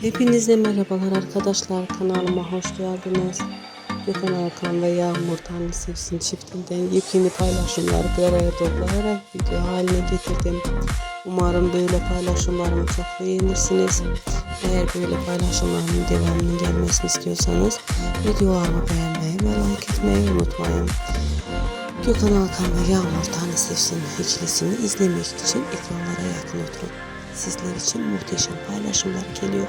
Hepinize merhabalar arkadaşlar kanalıma hoş geldiniz. Gökhan Alkan ve Yağmur Tanrı Sevsin çiftinden yepyeni paylaşımları bir araya toplayarak video haline getirdim. Umarım böyle paylaşımlarımı çok beğenirsiniz. Eğer böyle paylaşımlarımın devamının gelmesini istiyorsanız videolarımı beğenmeyi ve like etmeyi unutmayın. Gökhan Alkan ve Yağmur Tanrı Sevsin ikilisini izlemek için ekranlara yakın oturun. Sizler için muhteşem paylaşımlar geliyor.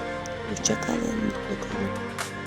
Hoşçakalın, mutlu kalın.